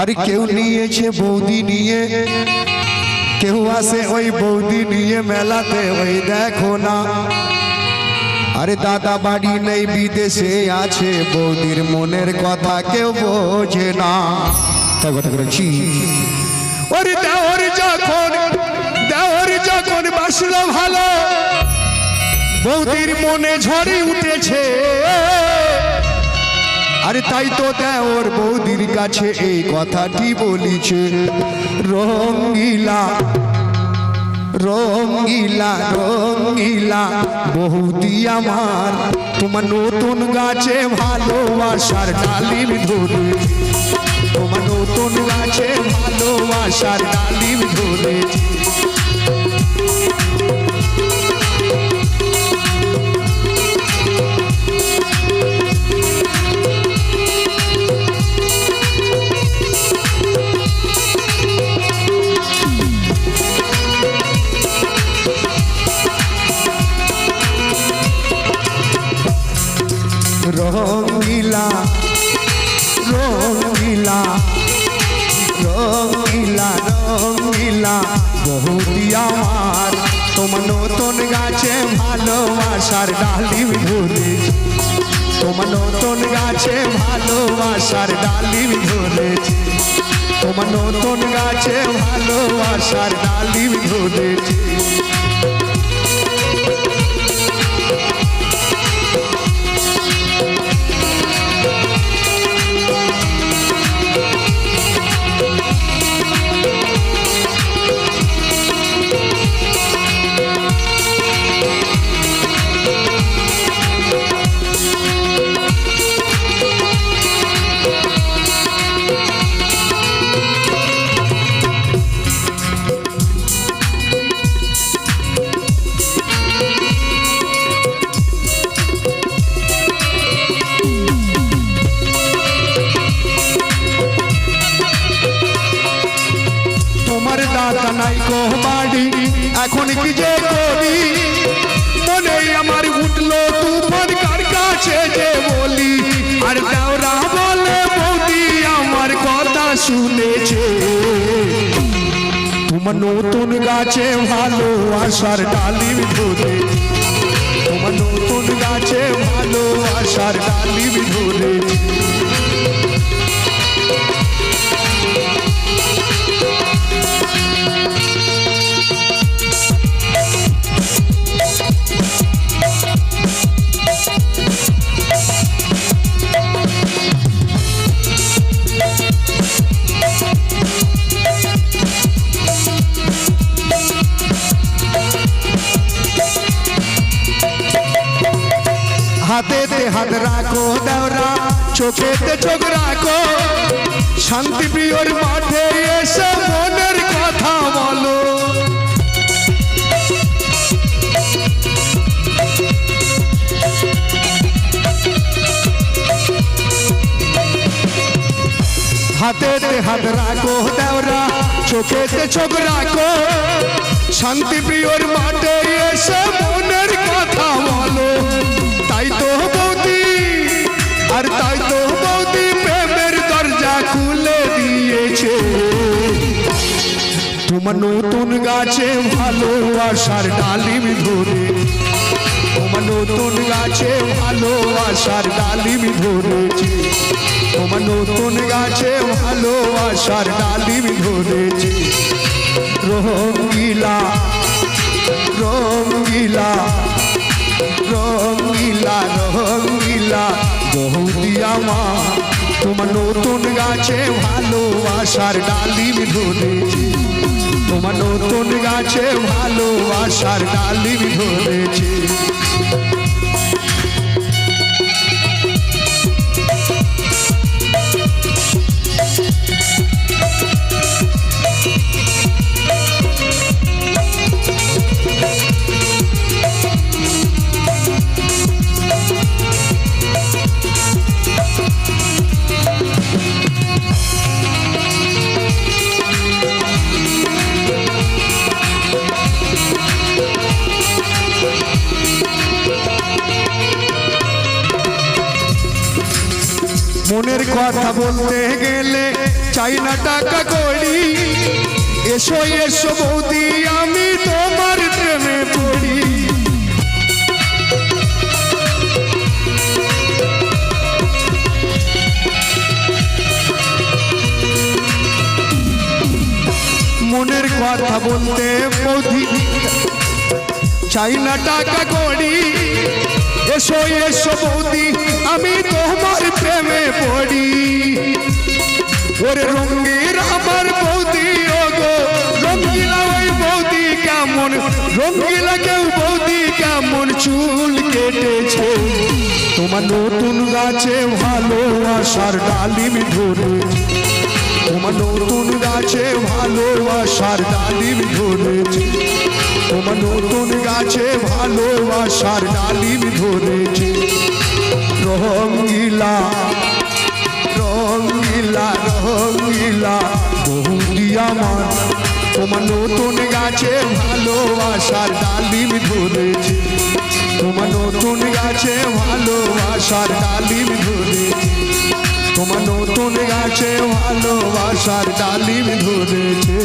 আর কেউ নিয়েছে বৌদি নিয়ে। কেউ আসে ওই বৌদি নিয়ে মেলাতে ওই দেখো না। আরে দাদা বাড়ি নেই বিদেশে আছে বৌদির মনের কথা কেউ বোঝে না। তাই কথা করেছি ওরে দেওর যখন দেওর যখন বাসলো ভালো বৌদির মনে ঝড়ে উঠেছে। আরে তাই তো দেওর বৌদির কাছে এই কথাটি বলিছে। রঙ্গিলা রঙ্গিলা রঙ্গিলা বহুদি আমার, তোমার নতুন গাছে ভালোবাসার ডালিম ধরে। তোমার নতুন গাছে ভালোবাসার ডালিম ধরে। রঙ্গিলা রঙ্গিলা বহুদি আমার। তোমার নতুন গাছে ভালোবাসার ডালিম ধরে তোমার নতুন গাছে ভালোবাসার ডালিম ধরেছে তোমার নতুন গাছে ভালোবাসার ডালিম ধরেছে আর দেওরা বলে মোদি আমার কথা শুনেছে। তোমার নতুন গাছে ভালো আসার ডালিম ধরে তোমার নতুন গাছে ভালো আসার ডালিম ধরে চোখ রাখো। শান্তি প্রিয়র মাঠে এসে মনের কথা বলো। হাতেতে হাত রাখো দেওরা, চোখেতে চোখ রাখো। শান্তি প্রিয়র মাঠে এসে মনের কথা বলো। তাই তো নতুন গাছে ভালোবাসার ডালিম ধরে। তোমার নতুন গাছে ভালোবাসার ডালিম ধরেছে। তোমার নতুন গাছে ভালোবাসার ডালিম ধরেছে। রঙ্গিলা রঙ্গিলা রঙ্গিলা রঙ্গিলা বহুদি আমার। তোমার নতুন গাছে ভালোবাসার ডালিম ধরেছে। তোমার নতুন গাছে ভালোবাসার ডালিম ধরেছে। মনের কথা বলতে গেলে চাই না টাকা করি এসো এসো বৌদি, আমি তোমার প্রেমে পড়ি। মনের কথা বলতে বৌদি, চাই না টাকা করি এসো এসো বৌদি, আমি তোমার প্রেমে পড়ি। ওরে রঙ্গির আমার বৌদি ও গো রঙ্গিলা ওই বৌদি কেমন? রঙ্গিলা কেউ বৌদি কেমন চুল কেটেছে? তোমার নতুন গাছে ভালোবাসার ডালিম ধরেছে তোমার নতুন গাছে ভালোবাসার ডালিম ধরেছে। তোমার নতুন গাছে ভালোবাসার ডালিম ধরেছে। রঙ্গিলা রঙ্গিলা রঙ্গিলা বহুটি আমার। তোমার নতুন গাছে ভালোবাসার ডালিম ধরেছে। তোমার নতুন গাছে ভালোবাসার ডালিম ধরেছে। তোমার নতুন গাছে ভালোবাসার ডালিম ধরেছে।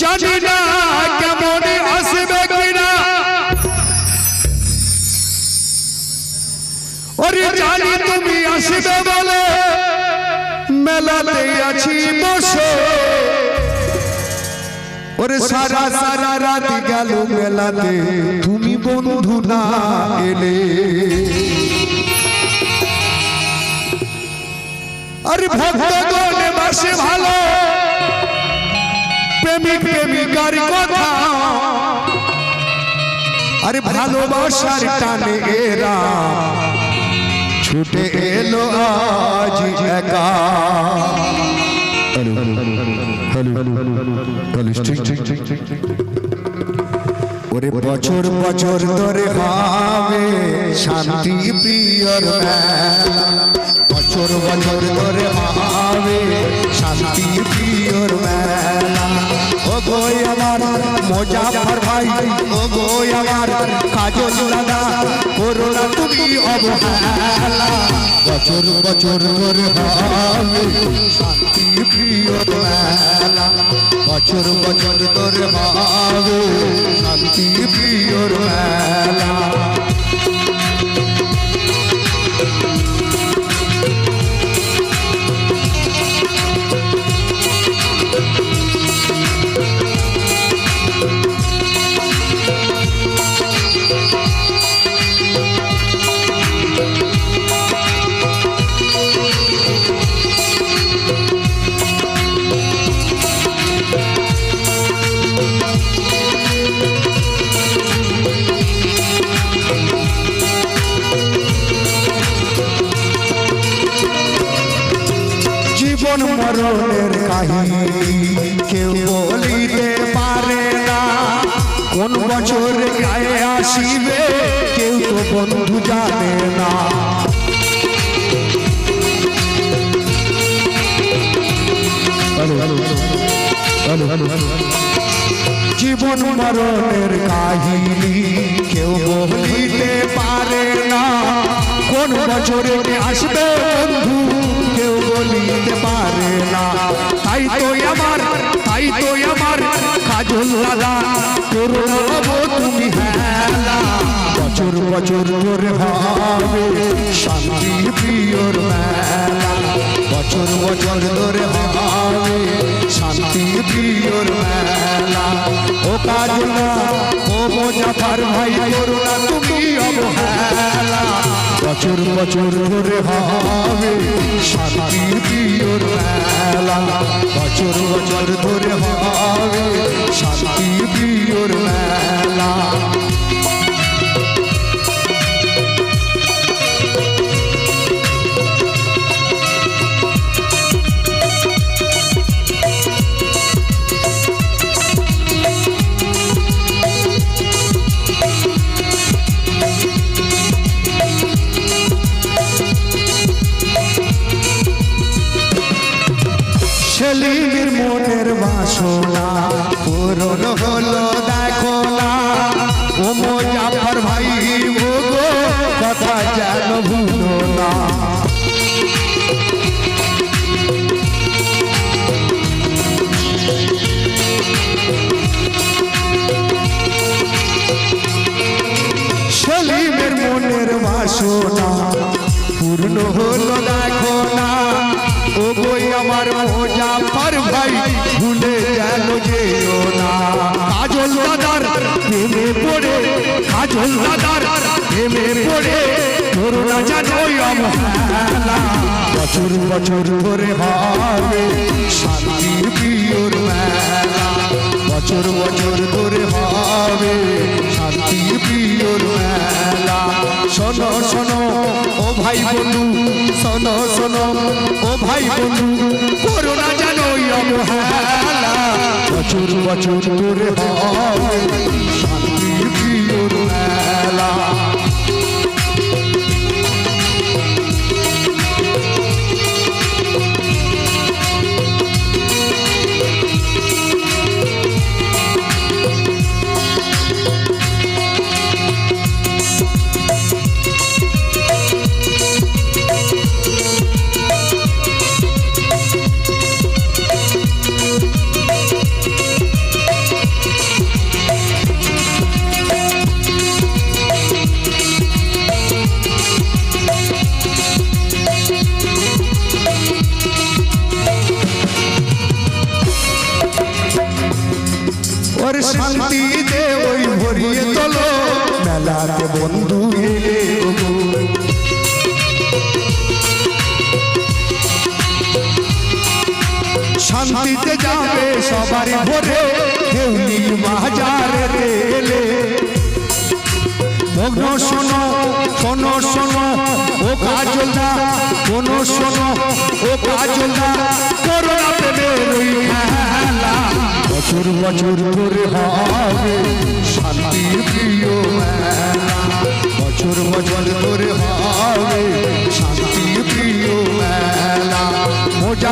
জানি না কেমন আসবে কিনা। ওরে জানি তুমি আসবে বলে মেলাতে আছি বসে। ওরে সারা সারা রাত গেল মেলাতে। তুমি বন্ধু না এলে। আরে ভক্তগণ বাসে ভালো। প্রেমিক প্রেমিকার কথা। আরে ভালোবাসার টানে এরা। ছুটে এলো আজ একা। ওরে বছর বছর ধরে হবে শান্তি প্রিয়র বছর বছর ধরে হবে শান্তি প্রিয়র মেলা ও গো আমার মোজাফর ভাই আমার কাজল দাদা বছর বছর শান্তি প্রিয় বছর বছর হবে শান্তি প্রিয়র মেলা। জীবন মরণের কাহিনী কেউ বলিতে পারে না। কোন বছর গায়ে আসিবে কেউ তো বন্ধু জানে না। জীবন মরণের কাহিনী কেউ বলিতে পারে না। কোন বছরে আসবে বন্ধু? বলিতে পারে না। তাই তো আমার, তাই তো আমার কাজল দাদা করুণা তুমি হেলা। বছর বছর ধরে হবে শান্তি প্রিয়র মেলা। বছর বছর ধরে হবে শান্তি প্রিয়র মেলা। ও কাজলা, ও মোজাফার ভাই, করুণা তুমি অবহেলা। বছর বছর ধরে হবে শান্তি প্রিয় মেলা বছর বছর ধরে মনের বাসনা পূর্ণ হলো দেখো না। ও বই আমার মোজাফর ভাই, ভুলে গেল যেও না। কাজল দাদার প্রেমে পড়ে, কাজল দাদার প্রেমে পড়ে করোনা জানোই অবহেলা। বছর বছর ধরে হবে শান্তির প্রিয়র মেলা। বছর বছর বন্ধু করোনা জানোই অবহেলা। বছর বছর ধরে শান্তিতে যাবে সবারই ভরে দেউলি বাজারে এলে মগ্ন শোনো শোনো শোনো, ও কাজলদা শোনো শোনো, ও কাজলদা, করোনা প্রেমের বছর বছর ধরে হবে শান্তির প্রিয় বছর বছর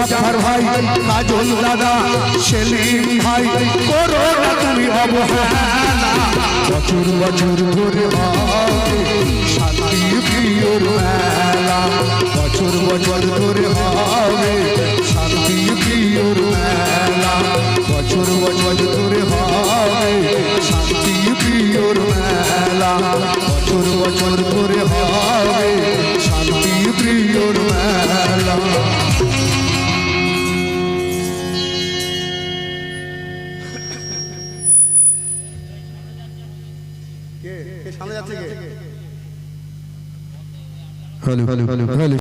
মোজাফর ভাই, কাজল দাদা, সেলিম ভাই, করোনা তুমি অবহেলা বছর বছর ধরে শান্তি প্রিয়র মেলা। বছর বছর ধরে হবে শান্তি প্রিয়র মেলা। বছর বছর ধরে হবে শান্তি প্রিয়র মেলা। বছর বছর pale pale pale